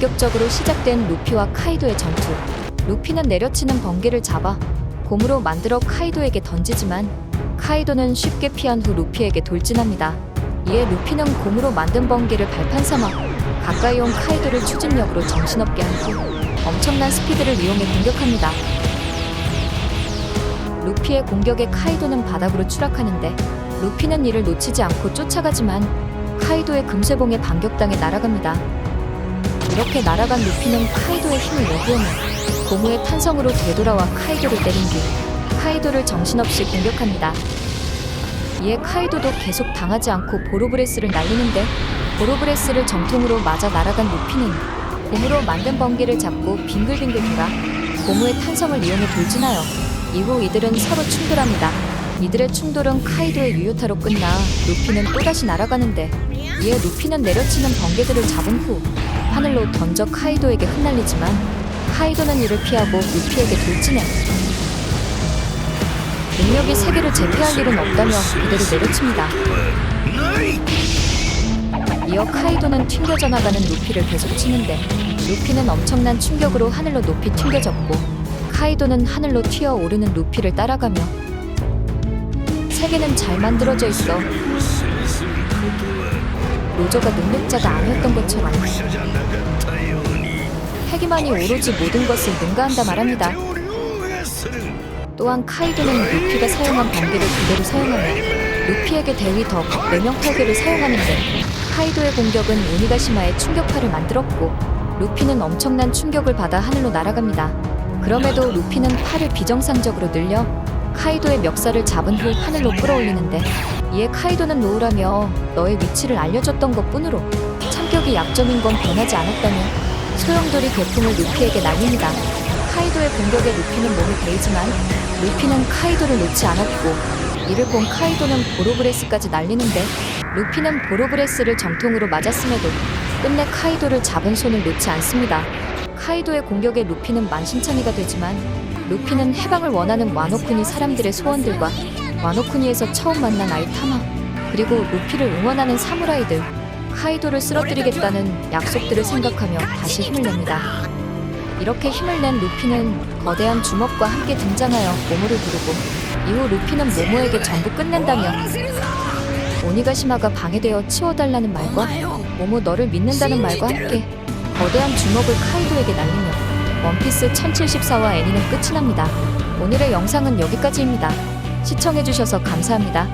본격적으로 시작된 루피와 카이도의 전투. 루피는 내려치는 번개를 잡아 곰으로 만들어 카이도에게 던지지만 카이도는 쉽게 피한 후 루피에게 돌진합니다. 이에 루피는 곰으로 만든 번개를 발판 삼아 가까이 온 카이도를 추진력으로 정신없게 한 후 엄청난 스피드를 이용해 공격합니다. 루피의 공격에 카이도는 바닥으로 추락하는데 루피는 이를 놓치지 않고 쫓아가지만 카이도의 금쇠봉에 반격당해 날아갑니다. 이렇게 날아간 루피는 카이도의 힘을 역으로는 고무의 탄성으로 되돌아와 카이도를 때린 뒤 카이도를 정신없이 공격합니다. 이에 카이도도 계속 당하지 않고 보로브레스를 날리는데 보로브레스를 정통으로 맞아 날아간 루피는 고무로 만든 번개를 잡고 빙글빙글 돌아 고무의 탄성을 이용해 돌진하여 이후 이들은 서로 충돌합니다. 이들의 충돌은 카이도의 유효타로 끝나 루피는 또다시 날아가는데 이에 루피는 내려치는 번개들을 잡은 후 하늘로 던져 카이도에게 흩날리지만 카이도는 이를 피하고 루피에게 돌진해 능력이 세계를 제패할 일은 없다며 그대로 내려칩니다. 이어 카이도는 튕겨져 나가는 루피를 계속 치는데 루피는 엄청난 충격으로 하늘로 높이 튕겨졌고 카이도는 하늘로 튀어 오르는 루피를 따라가며 세계는 잘 만들어져 있어 로저가 능력자가 아니었던 것처럼 패기만이 오로지 모든 것을 능가한다 말합니다. 또한 카이도는 루피가 사용한 번개를 그대로 사용하며 루피에게 대위 더 매명팔개를 사용하는데 카이도의 공격은 오니가시마의 충격파를 만들었고 루피는 엄청난 충격을 받아 하늘로 날아갑니다. 그럼에도 루피는 팔을 비정상적으로 늘려 카이도의 멱살을 잡은 후 하늘로 끌어올리는데 이에 카이도는 노우라며 너의 위치를 알려줬던 것 뿐으로 참격이 약점인 건 변하지 않았다며 소용돌이 괴풍을 루피에게 날립니다. 카이도의 공격에 루피는 몸을 베이지만 루피는 카이도를 놓지 않았고 이를 본 카이도는 보로브레스까지 날리는데 루피는 보로브레스를 정통으로 맞았음에도 끝내 카이도를 잡은 손을 놓지 않습니다. 카이도의 공격에 루피는 만신창이가 되지만 루피는 해방을 원하는 와노쿠니 사람들의 소원들과 와노쿠니에서 처음 만난 아이 타마 그리고 루피를 응원하는 사무라이들 카이도를 쓰러뜨리겠다는 약속들을 생각하며 다시 힘을 냅니다. 이렇게 힘을 낸 루피는 거대한 주먹과 함께 등장하여 모모를 부르고 이후 루피는 모모에게 전부 끝낸다며 오니가시마가 방해되어 치워달라는 말과 모모 너를 믿는다는 말과 함께 거대한 주먹을 카이도에게 날리며 원피스 1074와 애니는 끝이 납니다. 오늘의 영상은 여기까지입니다. 시청해주셔서 감사합니다.